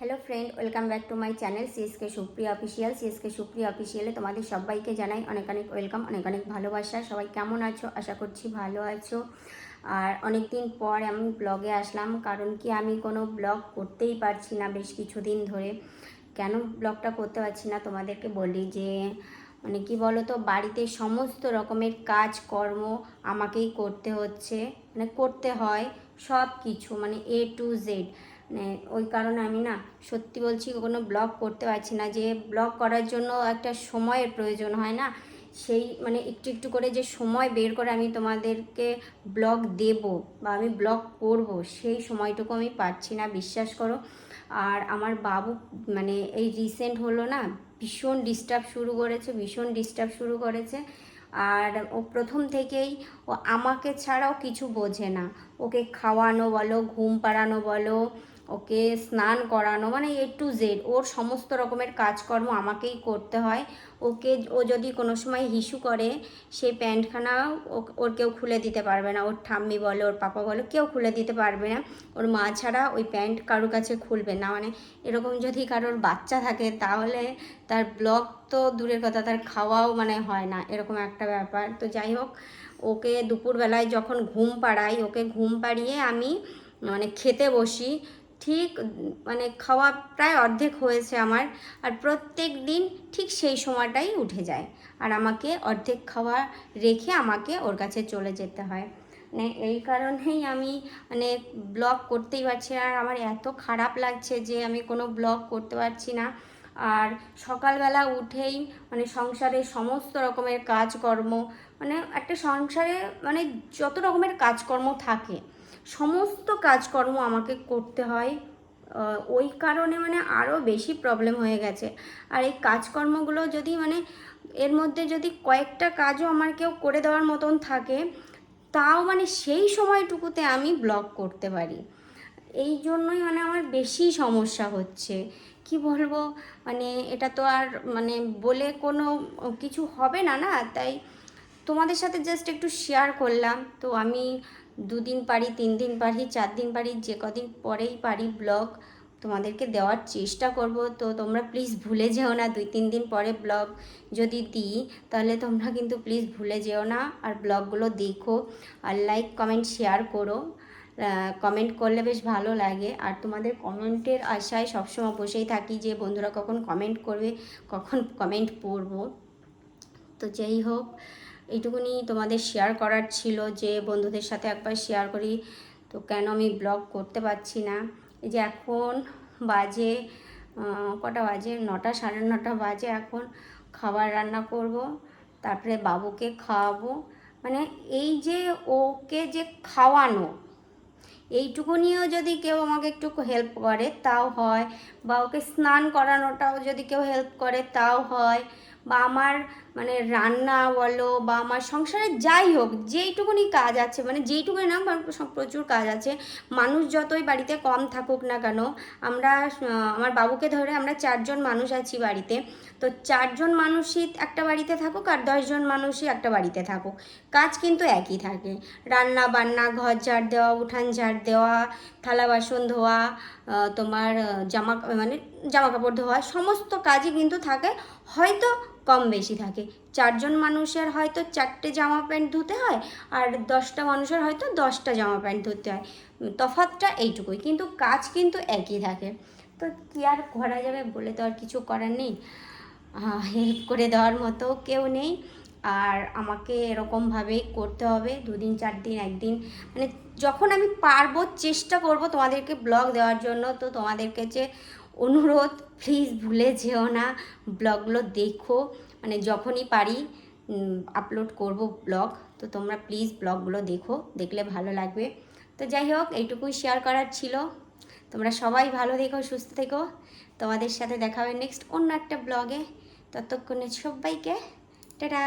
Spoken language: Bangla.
Hello friend welcome back to my channel CSK Supriya official CSK Supriya অফিসিয়ালে তোমাদের সবাইকে জানাই অনেক অনেক ওয়েলকাম অনেক অনেক ভালোবাসা। সবাই কেমন আছো? আশা করছি ভালো আছো। আর অনেক দিন পর আমি ব্লগে আসলাম, কারণ কি আমি কোনো ব্লগ করতেই পারছি না বেশ কিছুদিন ধরে। কেন ব্লগটা করতে পারছি না? তোমাদেরকে বলি যে মানে কি বলো তো বাড়িতে সমস্ত রকমের কাজ, কর্ম আমাকেই করতে হচ্ছে। মানে করতে হয় সব কিছু মানে এ টু জেড ওই কারণে আমি না সত্যি বলছি কোনো ব্লগ করতে পারছি না, যে ব্লগ করার জন্য একটা সময়ের প্রয়োজন হয় না। সেই মানে একটু একটু করে যে সময় বের করে আমি তোমাদেরকে ব্লগ দেব বা আমি ব্লগ করব, সেই সময়টুকু আমি পাচ্ছি না, বিশ্বাস করো। আর আমার বাবু মানে এই রিসেন্ট হলো না, ভীষণ ডিস্টার্ব শুরু করেছে, ভীষণ ডিস্টার্ব শুরু করেছে। আর ও প্রথম থেকেই ও আমাকে ছাড়াও কিছু বোঝে না। ওকে খাওয়ানো বলো, ঘুম পাড়ানো বলো ওকে স্নান করানো মানে এ টু জেড ওর সমস্ত রকমের কাজকর্ম আমাকেই করতে হয়। ওকে, ও যদি কোনো সময় হিসু করে সেই প্যান্টখানা ওর কেউ খুলে দিতে পারবে না। ওর ঠাম্মি বলো, ওর পাপা বলো, কেউ খুলে দিতে পারবে না। ওর মা ছাড়া ওই প্যান্ট কারোর কাছে খুলবে না। মানে এরকম যদি কারোর বাচ্চা থাকে, তাহলে তার ব্লগ তো দূরের কথা, তার খাওয়াও মানে হয় না, এরকম একটা ব্যাপার। তো যাই হোক, ওকে দুপুরবেলায় যখন ঘুম পাড়াই, ওকে ঘুম পাড়িয়ে আমি মানে খেতে বসি। ঠিক মানে খাওয়া প্রায় অর্ধেক হয়েছে আমার, আর প্রত্যেক দিন ঠিক সেই সময়টাই উঠে যায়। আর আমাকে অর্ধেক খাওয়া রেখে আমাকে ওর কাছে চলে যেতে হয়। মানে এই কারণেই আমি মানে ব্লগ করতেই পারছি না। আর আমার এত খারাপ লাগছে যে আমি কোনো ব্লগ করতে পারছি না। আর সকালবেলা উঠেই মানে সংসারের সমস্ত রকমের কাজকর্ম মানে একটা সংসারে মানে যত রকমের কাজকর্ম থাকে সমস্ত কাজকর্ম আমাকে করতে হয়। ওই কারণে মানে আরও বেশি প্রবলেম হয়ে গেছে। আর এই কাজকর্মগুলো যদি মানে এর মধ্যে যদি কয়েকটা কাজও আমার কেউ করে দেওয়ার মতন থাকে, তাও মানে সেই সময়টুকুতে আমি ব্লগ করতে পারি। এই জন্যই মানে আমার বেশি সমস্যা হচ্ছে। কি বলব? মানে এটা তো আর মানে বলে কোনো কিছু হবে না না? তাই তোমাদের সাথে জাস্ট একটু শেয়ার করলাম। তো আমি দুদিন পারি তিন দিন পারি চার দিন পারি, যে কদিন পরেই পারি ব্লগ, তোমাদেরকে দেওয়ার চেষ্টা করব। তো তোমরা প্লিজ ভুলে যেও না, দুই, তিন দিন পরে ব্লগ যদি দিই, তাহলে তোমরা কিন্তু প্লিজ ভুলে যেও না, আর ব্লগগুলো দেখো, আর লাইক কমেন্ট শেয়ার করো। কমেন্ট করলে বেশ ভালো লাগে। আর তোমাদের কমেন্টের আশায় সবসময় বসেই থাকি যে, বন্ধুরা কখন কমেন্ট করবে, কখন কমেন্ট পড়ব। তো যাই হোক এইটুকুনি তোমাদের শেয়ার করার ছিল যে বন্ধুদের সাথে একবার শেয়ার করি। তো কেন আমি ব্লগ করতে পারছি না? এই যে এখন বাজে কটা বাজে? নটা, সাড়ে নটা বাজে এখন। খাবার রান্না করব, তারপরে বাবুকে খাওয়াবো। মানে এই যে ওকে যে খাওয়ানো এইটুকু নিয়েও যদি কেউ আমাকে একটু হেল্প করে, তাও হয়। বা ওকে স্নান করানোটাও যদি কেউ হেল্প করে, তাও হয়। বা আমার মানে রান্না বলো বা আমার সংসারে যাই হোক, যেইটুকুনি কাজ আছে মানে যেইটুকুনি না প্রচুর কাজ আছে। মানুষ যতই বাড়িতে কম থাকুক না কেন, আমরা আমার বাবুকে ধরে আমরা চারজন মানুষ আছি বাড়িতে। তো চারজন মানুষই একটা বাড়িতে থাকুক আর দশজন মানুষই একটা বাড়িতে থাকুক। কাজ কিন্তু একই থাকে। রান্না বান্না, ঘর ঝাড় দেওয়া, উঠান ঝাড় দেওয়া, থালা বাসন ধোয়া তোমার জামা মানে জামা কাপড় ধোয়া, সমস্ত কাজই কিন্তু থাকে। হয়তো কম বেশি থাকে। চারজন মানুষের হয়তো চারটে জামা প্যান্ট ধুতে হয় আর দশটা মানুষের হয়তো দশটা জামা প্যান্ট ধুতে হয়। উম, তফাৎটা এইটুকুই। কিন্তু কাজ কিন্তু একই থাকে। তো কী আর করা যাবে বলে তো আর কিছু করার নেই। হেল্প করে দেওয়ার মতো কেউ নেই। আর আমাকে এরকমভাবেই করতে হবে। দুদিন চার দিন একদিন। মানে যখন আমি পারব চেষ্টা করব তোমাদেরকে ব্লগ দেওয়ার জন্য। তো তোমাদেরকে যে অনুরোধ প্লিজ ভুলে যেও না। ব্লগগুলো দেখো। মানে যখনই পারি আপলোড করব ব্লগ। তো তোমরা প্লিজ ব্লগগুলো দেখো। দেখলে ভালো লাগবে। তো যাই হোক, এইটুকুই শেয়ার করার ছিল। তোমরা সবাই ভালো থেকো, সুস্থ থেকো। তোমাদের সাথে দেখা হবে নেক্সট অন্য একটা ব্লগে। ততক্ষণে সবাইকে, টাটা!